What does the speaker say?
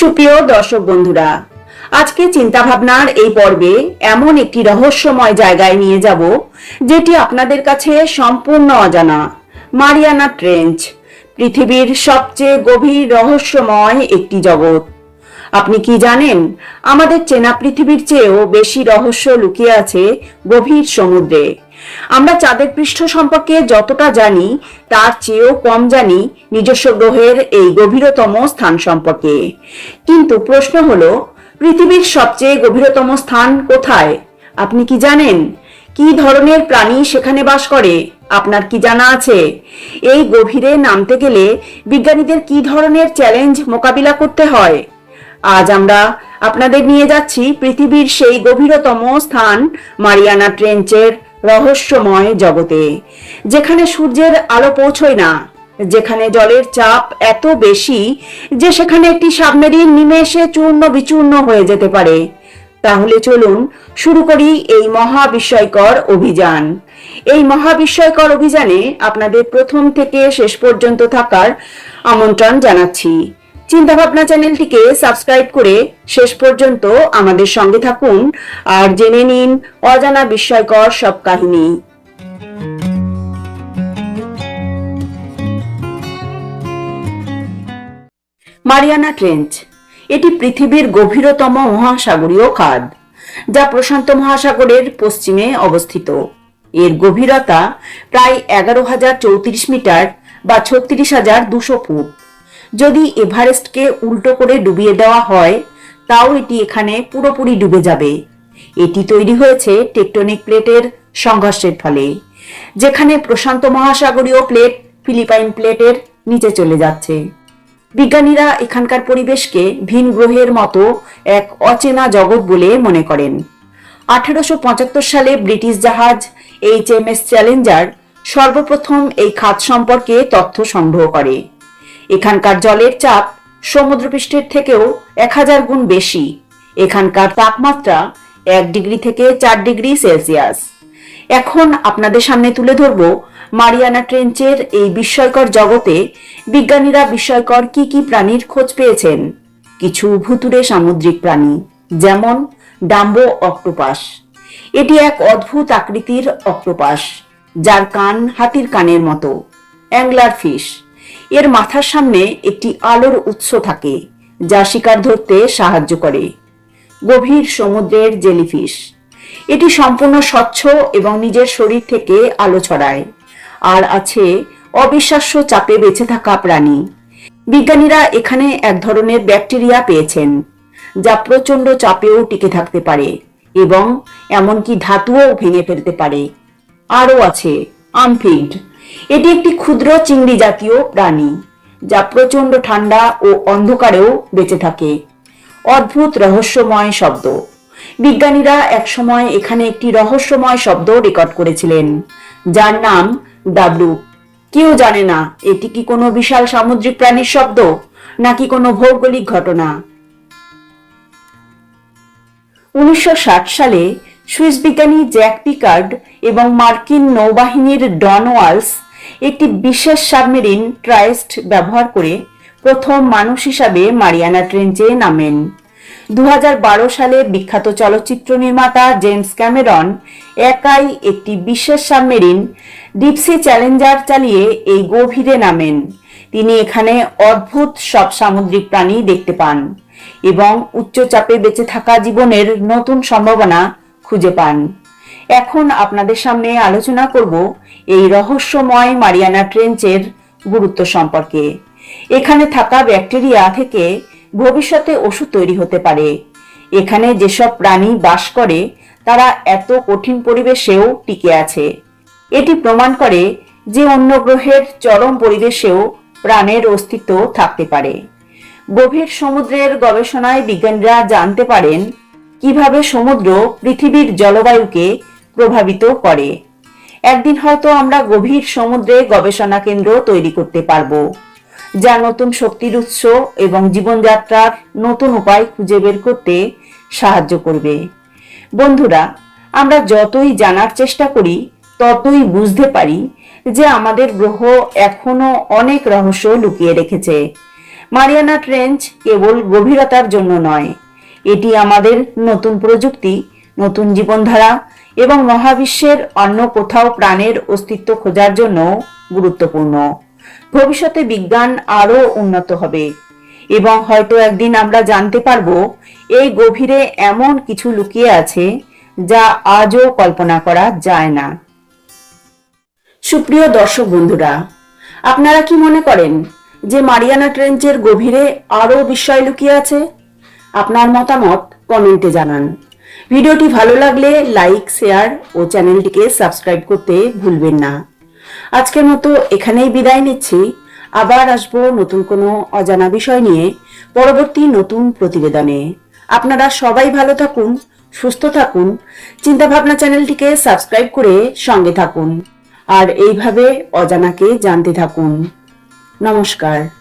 সুপ্রিয় দর্শক বন্ধুরা, আজকে চিন্তাভাবনার এই পর্বে এমন একটি রহস্যময় জায়গায় নিয়ে যাব, যেটি আপনাদের কাছে সম্পূর্ণ অজানা, মারিয়ানা ট্রেঞ্চ, পৃথিবীর সবচেয়ে গভীর রহস্যময় একটি জগৎ। আপনি কি জানেন, আমাদের চেনা পৃথিবীর চেয়েও বেশি রহস্য লুকিয়ে আছে গভীর সমুদ্রে। আমরা চাঁদের পৃষ্ঠ সম্পর্কে যতটা জানি, তার চেয়েও কম জানি নিজস্ব গ্রহের এই গভীরতম স্থান সম্পর্কে। কিন্তু প্রশ্ন হলো, পৃথিবীর সবচেয়ে গভীরতম স্থান কোথায়? আপনি কি জানেন? কি ধরনের প্রাণী সেখানে বাস করে? আপনার কি জানা আছে? এই গভীরে নামতে গেলে বিজ্ঞানীদের কি ধরনের চ্যালেঞ্জ মোকাবিলা করতে হয়? আজ আমরা আপনাদের নিয়ে যাচ্ছি পৃথিবীর সেই গভীরতম স্থান, মারিয়ানা ট্রেঞ্চের রহস্যময় জগতে, যেখানে সূর্যের আলো পৌঁছয় না, যেখানে জলের চাপ এত বেশি যে সেখানে একটি সাবমেরিন নিমেষে চূর্ণ বিচূর্ণ হয়ে যেতে পারে। তাহলে চলুন শুরু করি এই মহাবিস্ময়কর অভিযান। এই মহাবিস্ময়কর অভিযানে আপনাদের প্রথম থেকে শেষ পর্যন্ত থাকার আমন্ত্রণ জানাচ্ছি। চিন্তাভাবনা চ্যানেলটিকে সাবস্ক্রাইব করে শেষ পর্যন্ত আমাদের সঙ্গে থাকুন আর জেনে নিন অজানা বিস্ময়কর সব কাহিনী। মারিয়ানা ট্রেঞ্চ, এটি পৃথিবীর গভীরতম মহাসাগরীয় খাদ, যা প্রশান্ত মহাসাগরের পশ্চিমে অবস্থিত। এর গভীরতা প্রায় এগারো হাজার চৌত্রিশ মিটার বা ছত্রিশ হাজার দুশো ফুট। যদি এভারেস্টকে উল্টো করে ডুবিয়ে দেওয়া হয়, তাও এটি এখানে পুরোপুরি ডুবে যাবে। এটি তৈরি হয়েছে টেকটনিক প্লেটের সংঘর্ষের ফলে, যেখানে প্রশান্ত মহাসাগরীয় প্লেট ফিলিপাইন প্লেটের নিচে চলে যাচ্ছে। বিজ্ঞানীরা এখানকার পরিবেশকে ভিন গ্রহের মতো এক অচেনা জগৎ বলে মনে করেন। আঠারোশো সালে ব্রিটিশ জাহাজ এইচ এম এস চ্যালেঞ্জার সর্বপ্রথম এই খাত সম্পর্কে তথ্য সংগ্রহ করে। এখানকার জলের চাপ সমুদ্রপৃষ্ঠের থেকেও এক হাজার গুণ বেশি। এখানকার তাপমাত্রা এক ডিগ্রি থেকে চার ডিগ্রি সেলসিয়াস। এখন আপনাদের সামনে তুলে ধরব মারিয়ানা ট্রেঞ্চের এই বিস্ময়কর জগতে বিজ্ঞানীরা বিস্ময়কর কি কি প্রাণীর খোঁজ পেয়েছেন। কিছু ভুতুরে সামুদ্রিক প্রাণী, যেমন ডাম্বো অক্টোপাস। এটি এক অদ্ভুত আকৃতির অক্টোপাস, যার কান হাতির কানের মতো। Angler fish. এর মাথার সামনে একটি আলোর উৎস থাকে, যা শিকার ধরতে সাহায্য করে। গভীর সমুদ্রের জেলিফিশ। এটি সম্পূর্ণ স্বচ্ছ এবং নিজের শরীর থেকে আলো ছড়ায়, আর আছে অবিশ্বাস্য চাপে বেঁচে থাকা প্রাণী। বিজ্ঞানীরা এখানে এক ধরনের ব্যাকটেরিয়া পেয়েছেন, যা প্রচণ্ড চাপেও টিকে থাকতে পারে এবং এমনকি ধাতুও ভেঙে ফেলতে পারে। আরও আছে আমফিড এটি একটি ক্ষুদ্র চিংড়ি জাতীয় প্রাণী, যা প্রচণ্ড ঠান্ডা ও অন্ধকারেও বেঁচে থাকে। অদ্ভুত রহস্যময় শব্দ। বিজ্ঞানীরা একসময় এখানে একটি রহস্যময় শব্দ রেকর্ড করেছিলেন, যার নাম ডাবলু। কেউ জানে না, এটি কি কোনো বিশাল সামুদ্রিক প্রাণীর শব্দ, নাকি কোনো ভৌগোলিক ঘটনা? উনিশশো ষাট সালে সুইস বিজ্ঞানী জ্যাক পিকার্ড এবং মার্কিন নৌবাহিনীর ডন ওয়ালস একটি বিশেষ সাবমেরিন ট্রাইস্ট ব্যবহার করে প্রথম মানুষ হিসাবে মারিয়ানা ট্রেঞ্চে নামেন। দু হাজার বারো সালে বিখ্যাত চলচ্চিত্র নির্মাতা জেমস ক্যামেরন একাই একটি বিশেষ সাবমেরিন ডিপসি চ্যালেঞ্জার চালিয়ে এই গভীরে নামেন। তিনি এখানে অদ্ভুত সব সামুদ্রিক প্রাণী দেখতে পান এবং উচ্চচাপে বেঁচে থাকা জীবনের নতুন সম্ভাবনা খুঁজে পান। এখন আপনাদের সামনে আলোচনা করব এই রহস্যময় মারিয়ানা ট্রেঞ্চের গুরুত্ব সম্পর্কে। এখানে থাকা ব্যাকটেরিয়া থেকে ভবিষ্যতে ওষুধ তৈরি হতে পারে। এখানে যেসব প্রাণী বাস করে, তারা এত কঠিন পরিবেশেও টিকে আছে। এটি প্রমাণ করে যে অন্য গ্রহের চরম পরিবেশেও প্রাণের অস্তিত্ব থাকতে পারে। গভীর সমুদ্রের গবেষণায় বিজ্ঞানীরা জানতে পারেন কীভাবে সমুদ্র পৃথিবীর জলবায়ুকে প্রভাবিত করে? একদিন হয়তো আমরা গভীর সমুদ্রে গবেষণা কেন্দ্র তৈরি করতে পারব, যা নতুন শক্তির উৎস এবং জীবনযাত্রার নতুন উপায় খুঁজে বের করতে সাহায্য করবে। বন্ধুরা, আমরা যতই জানার চেষ্টা করি, ততই বুঝতে পারি যে আমাদের গ্রহ এখনও অনেক রহস্য লুকিয়ে রেখেছে। মারিয়ানা ট্রেঞ্চ কেবল গভীরতার জন্য নয় এটি আমাদের নতুন প্রযুক্তি, নতুন জীবনধারা এবং মহাবিশ্বের অন্য কোথাও প্রাণের অস্তিত্ব খোঁজার জন্য গুরুত্বপূর্ণ। ভবিষ্যতে বিজ্ঞান আরও উন্নত হবে এবং হয়তো একদিন আমরা জানতে পারব এই গভীরে এমন কিছু লুকিয়ে আছে যা আজও কল্পনা করা যায় না। সুপ্রিয় দর্শক বন্ধুরা, আপনারা কি মনে করেন যে মারিয়ানা ট্রেঞ্চের গভীরে আরও বিস্ময় লুকিয়ে আছে? আপনার মতামত কমেন্টে জানান। ভিডিওটি ভালো লাগলে লাইক, শেয়ার ও চ্যানেলটিকে সাবস্ক্রাইব করতে ভুলবেন না। আজকের মতো এখানেই বিদায় নিচ্ছি। আবার আসব নতুন কোনো অজানা বিষয় নিয়ে পরবর্তী নতুন প্রতিবেদনে। আপনারা সবাই ভালো থাকুন, সুস্থ থাকুন, চিন্তাভাবনা চ্যানেলটিকে সাবস্ক্রাইব করে সঙ্গে থাকুন। আর এইভাবে অজানাকে জানতে থাকুন। নমস্কার।